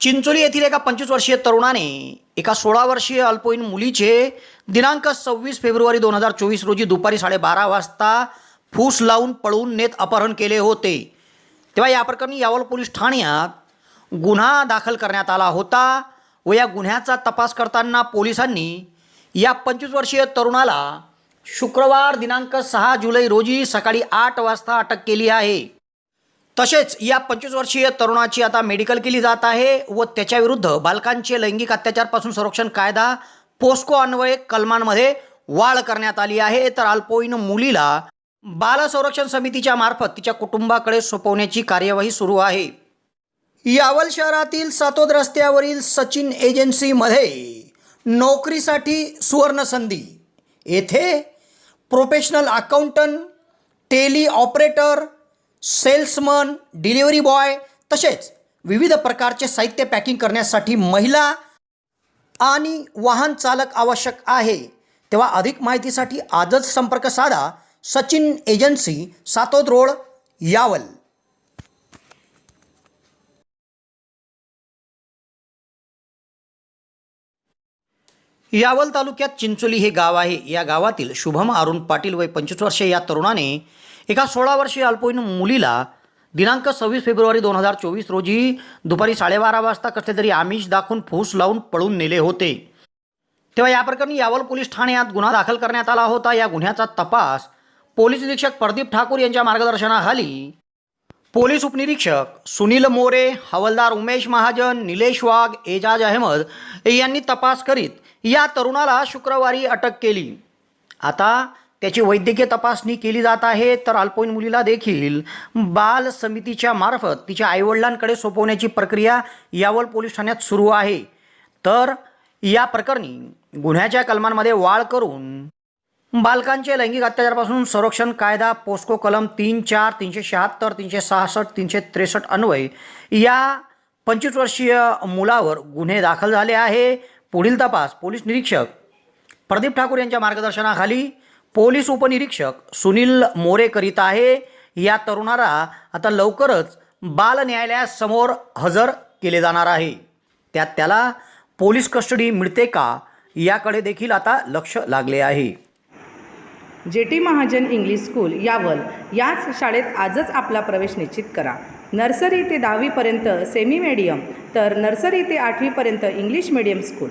चिंचोली येथील एका पंचवीस वर्षीय तरुणाने एका सोळा वर्षीय अल्पवयीन मुलीचे दिनांक सव्वीस फेब्रुवारी दोन हजार चोवीस रोजी दुपारी साडेबारा वाजता फूस लावून पळवून नेत अपहरण केले होते. तेव्हा या प्रकरणी यावल पोलीस ठाण्यात गुन्हा दाखल करण्यात आला होता व या गुन्ह्याचा तपास करताना पोलिसांनी या पंचवीस वर्षीय तरुणाला शुक्रवार दिनांक सहा जुलै रोजी सकाळी आठ वाजता अटक केली आहे. तसेच या पंचवीस वर्षीय तरुणाची आता मेडिकल केली जात आहे व त्याच्याविरुद्ध बालकांचे लैंगिक अत्याचारपासून संरक्षण कायदा पोस्को अन्वये कलमांमध्ये वाढ करण्यात आली आहे. तर अल्पवयीन मुलीला बाल संरक्षण समितीच्या मार्फत तिच्या कुटुंबाकडे सोपवण्याची कार्यवाही सुरू आहे. यावल शहरातील सातोद रस्त्यावरील सचिन एजन्सीमध्ये नोकरीसाठी सुवर्ण संधी येथे professional accountant Tally operator salesman delivery boy तसेच विविध प्रकारचे साहित्य पॅकिंग करण्यासाठी महिला आणि वाहन चालक आवश्यक आहे. तेव्हा अधिक माहितीसाठी आजच संपर्क साधा सचिन एजन्सी सातोद रोड यावल. यावल तालुक्यात चिंचोली हे गाव आहे. या गावातील शुभम अरुण पाटील वय पंचवीस वर्षे या तरुणाने एका सोळा वर्षीय अल्पवयीन मुलीला दिनांक सव्वीस फेब्रुवारी दोन हजार चोवीस रोजी दुपारी साडेबारा वाजता कसले तरी आमिष दाखवून फूस लावून पळून नेले होते. तेव्हा या प्रकरणी यावल पोलीस ठाण्यात गुन्हा दाखल करण्यात आला होता. या गुन्ह्याचा तपास पोलीस निरीक्षक प्रदीप ठाकूर यांच्या मार्गदर्शनाखाली पोलीस उपनिरीक्षक सुनील मोरे हवलदार उमेश महाजन निलेश वाघ एजाज अहमद यांनी तपास करीत या तरुणाला शुक्रवारी अटक केली. आता त्याची वैद्यकीय तपासणी केली जात आहे तर अल्पवयीन मुलीला देखील बाल समितीच्या मार्फत तिच्या आईवडिलांकडे सोपवण्याची प्रक्रिया यावल पोलीस ठाण्यात सुरू आहे. तर या प्रकरणी गुन्ह्याच्या कलमांमध्ये वाढ करून बालकांचे लैंगिक अत्याचारापासून संरक्षण कायदा पोस्को कलम तीन चार तीनशे शहात्तर तीनशे सहासष्ट तीनशे त्रेसष्ट अन्वय या पंचवीस वर्षीय मुलावर गुन्हे दाखल झाले आहे. पुढील तपास पोलीस निरीक्षक प्रदीप ठाकूर यांच्या मार्गदर्शनाखाली पोलीस उपनिरीक्षक सुनील मोरे करीत आहे. या तरुणाला आता लवकरच बाल न्यायालयासमोर हजर केले जाणार आहे. त्यात त्याला पोलीस कस्टडी मिळते का याकडे देखील आता लक्ष लागले आहे. J T Mahajan English school Yawal याच शाळेत आजच आपला प्रवेश निश्चित करा. नर्सरी ते दहावीपर्यंत सेमी मीडियम तर नर्सरी ते आठवीपर्यंत इंग्लिश मीडियम स्कूल